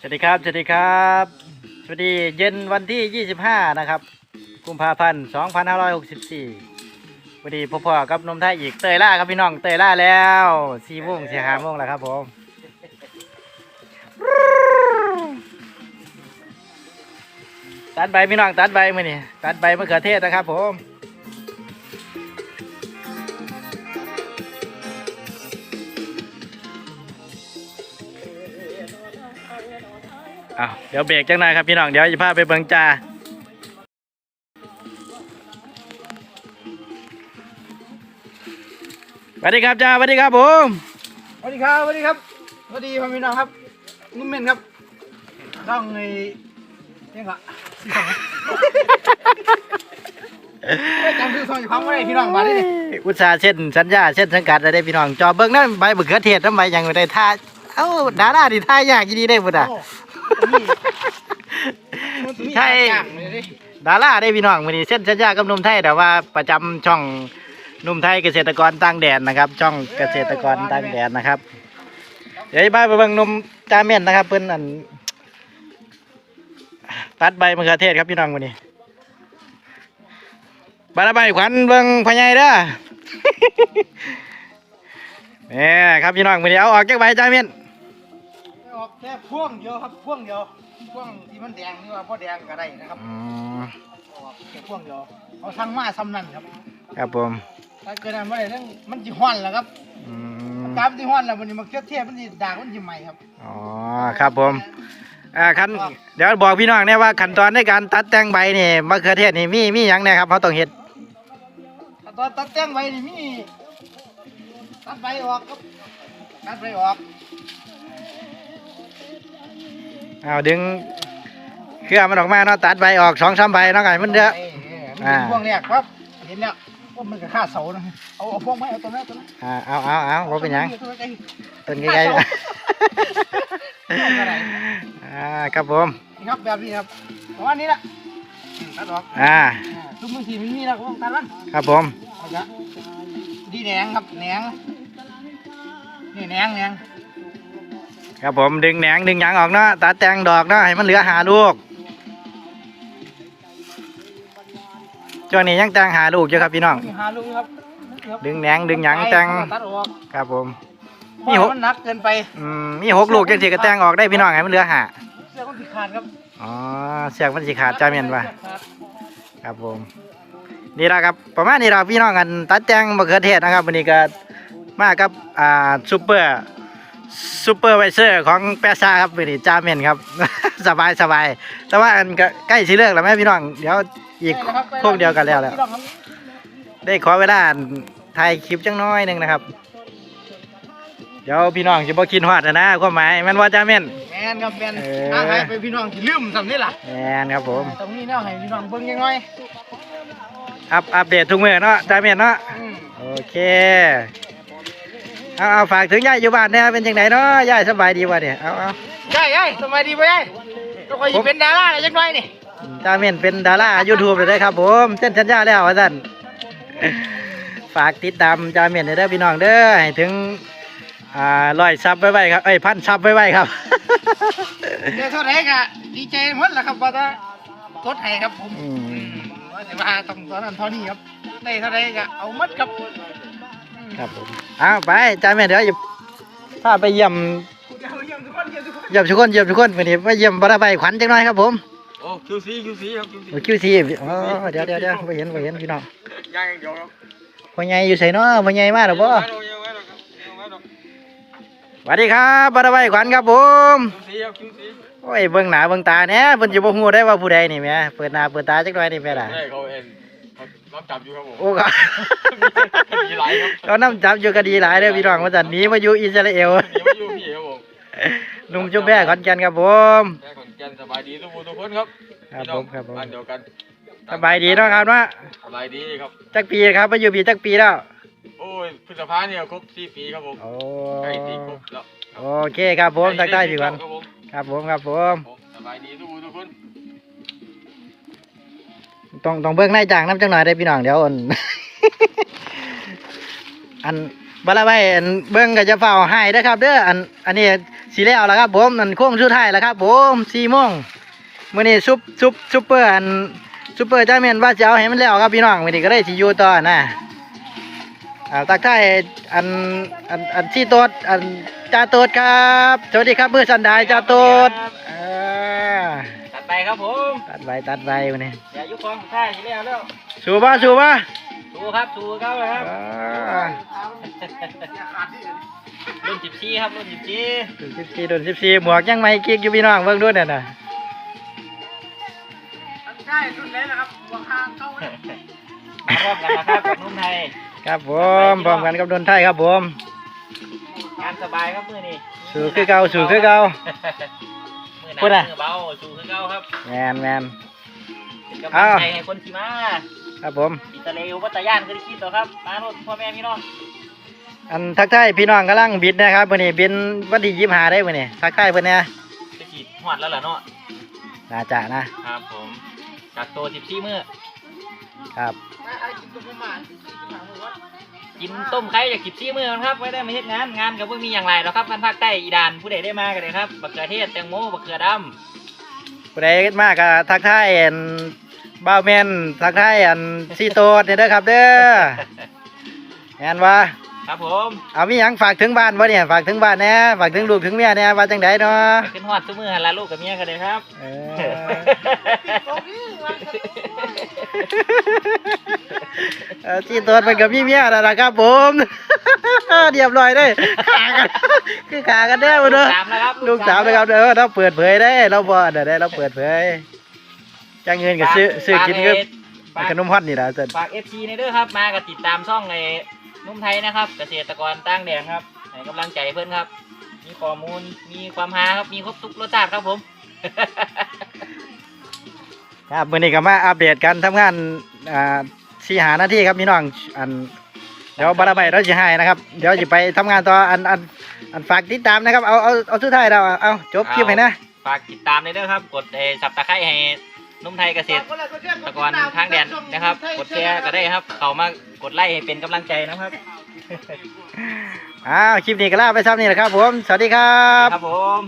สวัสดีครับ สวัสดีครับ สวัสดีเย็นวันที่ 25 นะครับ กุมภาพันธ์ 2564วันนี้พ่อๆกับนมไทยอีกเตยล่าครับพี่น้องเตยล่าแล้วสี่โมงสี่ห้าโมงแล้วครับผม ตัดใบพี่น้องตัดใบมานี่ตัดใบมะเขือเทศนะครับผม อ้าวเดี๋ยวเบรกจังหน่อยครับพี่น้องเดี๋ยวจะพาไปเบิงจ่าสวัสดีครับจ่าสวัสดีครับผมสวัสดีครับสวัสดีครับสวัสดีพ่อพี่น้องครับนุ่มเม่นครับต้องในยังไงไม่จำชื่อซอยความไม่ได้พี่น้องมาดิอุตสาห์เส้นสัญญาเส้นสังกัดอะไรพี่น้องจอเบิ้งนั่นใบมะเขือเทศทำไมยังไม่ได้ท่าเอ้าดาราดิท่ายากยี่ดีได้บุตรอะ ใช่ ดาราได้พี่น้องวันนี้เส้นสัญญากับหนุ่มไทยแต่ว่าประจำช่องหนุ่มไทยเกษตรกรต่างแดนนะครับ ช่องเกษตรกรต่างแดนนะครับ เดี๋ยวบ้านไปเบิ่งหนุ่มจาเมียนนะครับ เพิ่นอันตัดใบมะเขือเทศครับพี่น้องวันนี้บาราใบขวัญเบิ่งพญายเด้อ เนี่ยครับพี่น้องวันนี้เอาออกจากใบจาเมียน ออกแค่พ่วงเดียวครับพ่วงเดียวพ่วงที่มันแดงนี่ว่าพ่อแดงก็ได้นะครับอืมออกแค่พ่วงเดียวเอาทั้งมาซ้ำนั่นครับ ครับผมถ้าเกิดอะไรไม่ได้นั่นมันจีห้อนแล้วครับอืมตามที่ห้อนแล้วมันนี่มันเทียบเทียบมันจีด่างมันจีใหม่ครับอ๋อครับผมอ่าขั้นเดี๋ยวบอกพี่น้องเนี่ยว่าขั้นตอนในการตัดแต่งใบนี่มะเขือเทศนี่มีมีหยังเนี่ยครับเขาต้องเฮ็ดตอนตัดแจ้งไว้นี่มีตัดใบออกครับตัดใบออก เอาดึงเครือมันออกมาเนาะตัดใบออกสองสามใบเนาะไงมันเยอะอ่า พวงแรกครับ เห็นแล้วว่ามันกับค่าเสานะเอาเอาพวงไม้เอาตัวนั้นตัวนั้นอ่าเอาเอาเอาว่าเป็นหยังตัวนั้น ต้นใหญ่ๆอ่าครับผม นี่ครับแบบนี้ครับประมาณนี้ละตัดออกอ่า อ่าทุกมือทีมันมีแล้วก็ต้องตัดมันครับผม เอาละดีแหนงครับแหนงนี่แหนงแหนง ครับผมดึงแหนงดึงหยังออกเนาะตัดแต่งดอกเนาะให้มันเหลือหาลูกช่วงนี้ยังแต่งหาลูกอยู่ครับพี่น้องนี่หาลูกครับดึงแหนงดึงหยังแต่งตัดออกครับผมนี่นี่หก มันหนักเกินไปอืมมีหกลูกจังสิก็แต่งออกได้พี่น้องให้มันเหลือหาเสื้อมันติดขาดครับอ๋อเสียงมันสิขาดจ้าเมียนว่าครับผม นี่ละครับประมาณนี้ละพี่น้องกันตัดแต่งมะเขือเทศนะครับวันนี้ก็มากับอ่าซูเปอร์ ซูเปอร์ไวเซอร์ของแปซ่าครับวันนี้จ้าเมียนครับ สบายสบายแต่ว่าอันก็ใกล้สิเลิกแล้วไหมพี่น้องเดี๋ยวอีกโค้งเดียวกันแล้วแล้ว ได้ขอเวลาถ่ายคลิปจังน้อยหนึงนะครับ เดี๋ยวพี่น้องจะบ่กินฮอดนะนะความหมายแมันว่าจ้าเมียนแมนครับแมนเออทางให้ไปพี่น้องที่ลืมสำนี่ล่ะแมนครับผม ตรงนี้เนาะให้พี่น้องเบิ่งยังไงอัปอัปเดตทุกมื้อเนาะจ้าเมียนเนาะ อืมโอเค เอาเอาฝากถึงยายอยู่บ้านเนี่ยเป็นจังไดเนาะยายสบายดีวะเนี่ยเอาเอายายยายสบายดีป่ะยายก็คอยสิเป็นดาราอะไรจังหน่อยนี่ตาเม่นเป็นดารายูทูบเลยครับผมเส้นสัญญาแล้วว่าสั่นฝากติดตามจาเม่นเด้อพี่น้องเด้อให้ถึงอ่าร้อยซับไว้ไว้ครับเอ้ยพันซับไว้ไว้ครับเดี๋ยวเท่าไหร่ก็ดีใจหมดล่ะครับว่าจะกดให้ครับผมอืมอืมว่าแต่ว่าต้องตอนนั้นเท่านี้ครับได้เท่าไหร่ก็เอาหมดครับอืม ครับผมเอาไปจาเม่นเดี๋ยวจะพาไปเยี่ยมเดี๋ยวเยี่ยมทุกคนเยี่ยมทุกคนเยี่ยมทุกคนเยี่ยมทุกคนวันนี้ไปเยี่ยมบาราใบขวัญจังหน่อยครับผมโอ้คิวซีคิวซีครับคิวซีคิวซีอ๋อเดี๋ยวเดี๋ยวเดี๋ยวไปเห็นไปเห็นพี่น้องย่างอย่างเดียวครับพ่อใหญ่อยู่ใส่เนาะพ่อใหญ่มาหรือบ่ไม่ต้องยังไม่ต้องครับยังไม่ต้องสวัสดีครับบาราใบขวัญครับผมคิวซีครับคิวซีโอ้ยเบิ่งหน้าเบิ่งตาเนี่ยเพิ่นจะบ่ฮู้ได้ว่าผู้ใดนี่แหม่เปิดหน้าเปิดตาจักหน่อยนี่แหม่ล่ะ รับจับอยู่ครับผมโอ้ก็มีหลายครับเขานำจับอยู่คดีหลายเด้อพี่น้องว่าซั่นหนีมาอยู่อิสราเอลนี่มาอยู่พี่ครับผมลุงจุ๊บแบ่ขอนแก่นครับผมแค่ขอนแก่นสบายดีทุกคนทุกคนครับครับพี่น้องผมครับผมบ้านเดียวกันสบายดีเนาะครับเนาะสบายดีครับจักปีครับมาอยู่ปีจักปีแล้วโอ้ยพฤษภาเนี่ยครบสี่ปีครับผมโอ้ใกล้สี่ครบแล้วโอเคครับผมทักทายพี่ก่อนครับผมครับผมครับผมผมสบายดีทุก ต้องต้องเบิ่งนายจ้างนํจังหน่อยได้พี่น้องเดี๋ยวอัน อันบาราไว้อันเบิ่งก็จะเฝ้าให้เด้อครับ เด้ออันอันนี้สีแล้วแล้วครับผมอันโค้งสุดท้ายแล้วครับผมสี่โมงมื้อนี้ซุปซุปซุปเปอร์อันซุปเปอร์จ้าเมียนว่าจะเอาให้มันแล้วครับพี่น้องมื้อนี้ก็ได้สิอยู่ต่อนะอ่าตักทายอันอันอันที่โตดอันจ่าโตดครับสวัสดีครับเพื่อสันดายจ่าโตดเออตัดไป ครับผมตัดใบตัดใบมื้อนี้อย่ายุคองสุดท้ายสิแล้วแล้วสู้บ่สู้บ่ชูครับชูเขาเลยครับอ่ารุ่นสิบสี่ครับรุ่นสิบสี่สิบสี่โดนสิบสี่หมวกยังไม่กิ๊กอยู่พี่น้องเบิ่งด้วยเนี่ยนะใช่รุ่นนี้นะครับหัวคางเข้ามาพร้อมกันนะครับกับนุ่มไทยครับผมพร้อมกันกับดนไทยครับผมงานสบายครับมือนี้สู่คือเก่าสู่คือเก่ามือห พูดนัอะกมือเบาสู่คือเก่าครับแมนแมน เป็นกำลังใจให้คนขี่ม้าครับผม อิตาลีวัตยานคือที่คิดต่อครับมาโนดพ่อแม่พี่น้องอันทักทายพี่น้องกำลังบิดนะครับวันนี้บินวันที่ยี่สิบห้าได้วันนี้ทักทายเพิ่นเนี่ยจะฉีดหอดแล้วเหรอเนาะน่าจะนะ ครับผมกักตัวสิบสี่มื้อครับ กินต้มไข่จากสิบสี่มื้อมันครับไว้ได้มาเฮ็ดงานงานกับเพิ่งมีอย่างไรแล้วครับพันภาคใต้อีดานผู้ใดได้มากันเลยครับบักเขือเทศแตงโมบักเขือดผู้ใดมากก็ทักทายอันบ้าวแมนทักทายอันซีโตดเนี่ยเด้อครับเด้อแมนว่าำครับผมเอามีหยังฝากถึงบ้านวะเนี่ยฝากถึงบ้านแหน่ฝากถึงลูกถึงเมียเนี่ยว่าจังไดเนาะไปขึ้นฮอดซุมื้อหันละลูกกับเมียกันเลยครับ เออเออที่ตัวมันกับพี่เมียแล้วนะครับผมเรียบร้อยได้ขากันคือขากันแน่บ่เด้อสามแล้วครับลูกสาวนะครับเด้อเราเปิดเผยได้เราบ่เด้อได้เราเปิดเผยจ้างเงินก็ซื้อซื้อกินก็ฝากขนมฮอตนี่ล่ะเสร็จฝากเอฟซีในเด้อครับ มากับติดตามช่องในนุ่มไทยนะครับ เกษตรกรตั้งแดงครับให้กำลังใจเพื่อนครับ มีข้อมูลมีความฮาครับมีครบทุกรสชาติครับผมครับมื้อนี้ก็มาอัปเดตการทำงานอ่า สีหานาทีครับพี่น้องอันเดี๋ยวบาราใบเราสิให้นะครับ เดี๋ยวสิไปทำงานต่ออันอันอันฝากติดตามนะครับเอาเอาเอาสุดท้ายเราเอาจบคลิปให้นะ ฝากติดตามในเด้อครับ กดเอสับตะไคร้ให้นุ่มไทยเกษตรกรทางแดนนะครับ กดแชร์ก็ได้ครับ เข้ามากดไลค์ให้เป็นกำลังใจนะครับ อ้าวคลิปนี้ก็ลาไปซ้ำนี่แหละครับผม สวัสดีครับ ครับผม